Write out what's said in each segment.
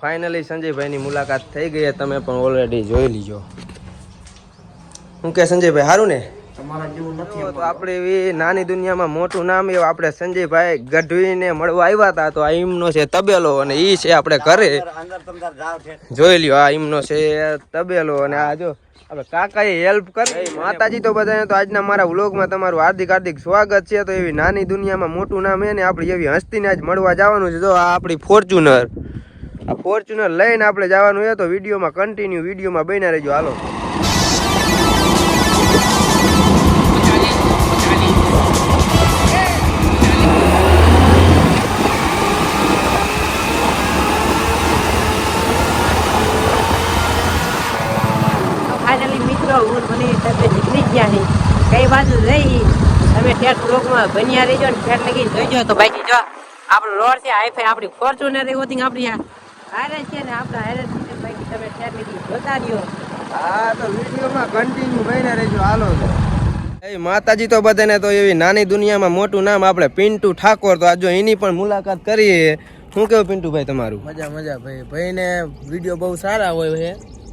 Finally સંજયભાઈની મુલાકાત થઈ ગઈ તમે પણ ઓલરેડી જોઈ લીજો. હું કે સંજયભાઈ સારું ને? તો આપણે એવી નાની દુનિયામાં મોટું નામ એવું આપણે સંજયભાઈ ગઢવીને મળવા આવ્યા હતા. તો આ ઈમનો છે તબેલો અને ઈ છે આપણે ઘરે. જોઈ લ્યો આ ઈમનો છે તબેલો અને આ જો આપણે કાકાએ હેલ્પ કરી. માતાજી. તો બધાને તો આજના મારા વ્લોગમાં તમારું હાર્દિક હાર્દિક સ્વાગત છે. તો એવી નાની દુનિયામાં મોટું નામ એ ને આપણી એવી હસ્તીને આજ મળવા જવાનું છે. જો આ આપણી ફોર્ચ્યુનર આ ફોર્ચ્યુનર લઈને આપણે જવાનું છે, તો વિડીયોમાં કન્ટિન્યુ વિડીયોમાં બન્યા રહેજો. હાલો. કઈ બાજુ રહી તમે ઠેઠ બ્લોકમાં બન્યા રહીજો ને ઠેઠ લગી જોઈજો તો બાકી જો આપણો રોડ છે, હાઈફાઈ આપણી ફોર્ચ્યુનર હોતી આપણી આ હારે છે ને આપણે હારે બાકી તમે ઠેઠ જોતા રહ્યો. હા તો વિડીયોમાં કન્ટિન્યુ બન્યા રહેજો હાલો એ માતાજી તો બધાને તો એવી નાની દુનિયામાં મોટું નામ આપણે પિન્ટુ ઠાકોર તો આજો એની પણ મુલાકાત કરીએ. શું કેવું પિન્ટુભાઈ તમારું? મજા મજા ભાઈ. ભાઈને વીડિયો બહુ સારા હોય છે.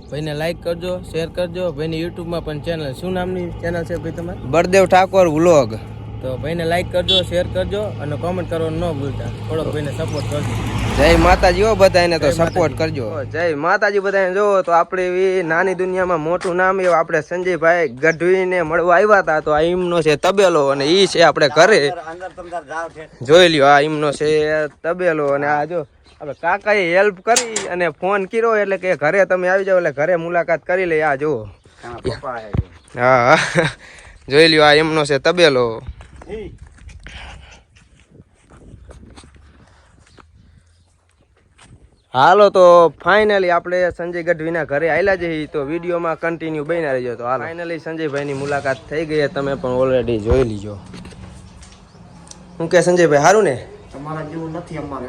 ભાઈને લાઈક કરજો શેર કરજો. ભાઈની યુટ્યુબમાં પણ ચેનલ શું નામની ચેનલ છે ભાઈ તમારે? બળદેવ ઠાકોર વ્લોગ તો ભાઈને લાઈક કરજો શેર કરજો અને કોમેન્ટ કરવાનું ન ભૂલતા. થોડોક ભાઈને સપોર્ટ કરજો. જય માતાજી હો બધાને તો સપોર્ટ કરજો. જય માતાજી બધાને જો તો આપણે એવી નાની દુનિયામાં મોટું નામ એવું આપણે સંજયભાઈ ગઢવીને મળવા આવ્યા હતા. તો આ ઈમનો છે તબેલો અને ઈ છે આપણે ઘરે. જોઈ લ્યો આ ઈમનો છે તબેલો અને આ જો આપણે કાકાએ હેલ્પ કરી અને ફોન કર્યો એટલે કે ઘરે તમે આવી જાઓ એટલે ઘરે મુલાકાત કરી લઈ આ જુઓ. પપ્પા હા જોઈ લ્યો આ એમનો છે તબેલો. હાલો તો ફાઇનલી આપણે સંજય ગઢવીના ઘરે આવેલા જઈએ તો વિડીયોમાં કન્ટિન્યુ બન્યા રહેજો. તો હાલ. ફાઇનલી સંજયભાઈની મુલાકાત થઈ ગઈ તમે પણ ઓલરેડી જોઈ લીજો. હું કે સંજયભાઈ સારું ને? તમારા જેવું નથી અમારે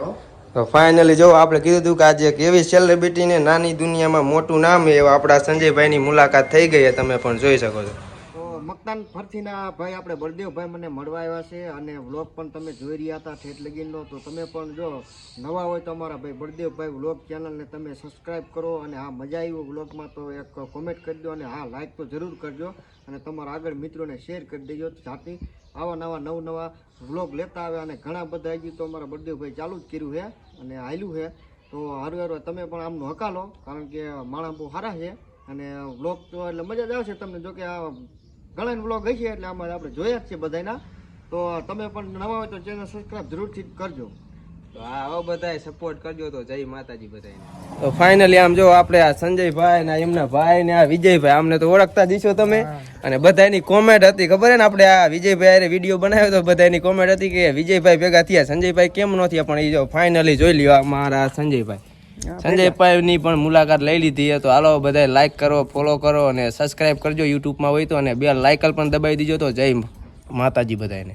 તો ફાઇનલી જો આપણે કીધું હતું કે આજે એક એવી સેલિબ્રિટીને નાની દુનિયામાં મોટું નામ એવા આપણા સંજયભાઈની મુલાકાત થઈ ગઈ છે. તમે પણ જોઈ શકો છો. મકતાન ફરથીના ભાઈ આપણે બળદેવભાઈ મને મળવા આવ્યા છે અને વ્લોગ પણ તમે જોઈ રહ્યા હતા, ઠેઠ લગીનનો. તો તમે પણ જો નવા હોય તો અમારા ભાઈ બળદેવભાઈ વ્લોગ ચેનલને તમે સબસ્ક્રાઈબ કરો અને હા મજા આવી વ્લોગમાં તો એક કોમેન્ટ કરી દો અને હા લાઇક તો જરૂર કરજો અને તમારા આગળ મિત્રોને શેર કરી દેજો. જાતી આવા નવા, નવ નવા વ્લોગ લેતા આવે અને ઘણા બધા હજી તો અમારા બળદેવભાઈ ચાલુ જ કર્યું છે અને આવેલું છે. તો હારું હારું, તમે પણ આમનું હકાલો, કારણ કે માણસ બહુ સારા છે અને વ્લોગ તો એટલે મજા જ આવશે તમને. જોકે આ ઘણા વ્લોગ હશે એટલે આમાં આપણે જોયા જ છે બધાના તો તમે પણ નવા હોય તો ચેનલ સબસ્ક્રાઈબ જરૂરથી કરજો. તો આ આવો બધાય સપોર્ટ કરજો તો જય માતાજી બધાને તો ફાઇનલી આમ જો આપણે આ સંજયભાઈ ને એમના ભાઈ ને આ વિજયભાઈ આમને તો ઓળખતા દીશો તમે. અને બધાની કોમેન્ટ હતી ખબર હે ને આપણે આ વિજયભાઈ વીડિયો બનાવ્યો તો બધાની કોમેન્ટ હતી કે વિજયભાઈ ભેગા થયા સંજયભાઈ કેમ ન થયા પણ એ જો ફાઇનલી જોઈ લ્યો આ મારા સંજયભાઈ. સંજયભાઈ ની પણ મુલાકાત લઈ લીધી તો હાલો બધા લાઈક કરો ફોલો કરો અને સબસ્ક્રાઇબ કરજો યુટ્યુબમાં હોય તો, અને બે લાઇકલ પણ દબાવી દીજો તો જય માતાજી બધાને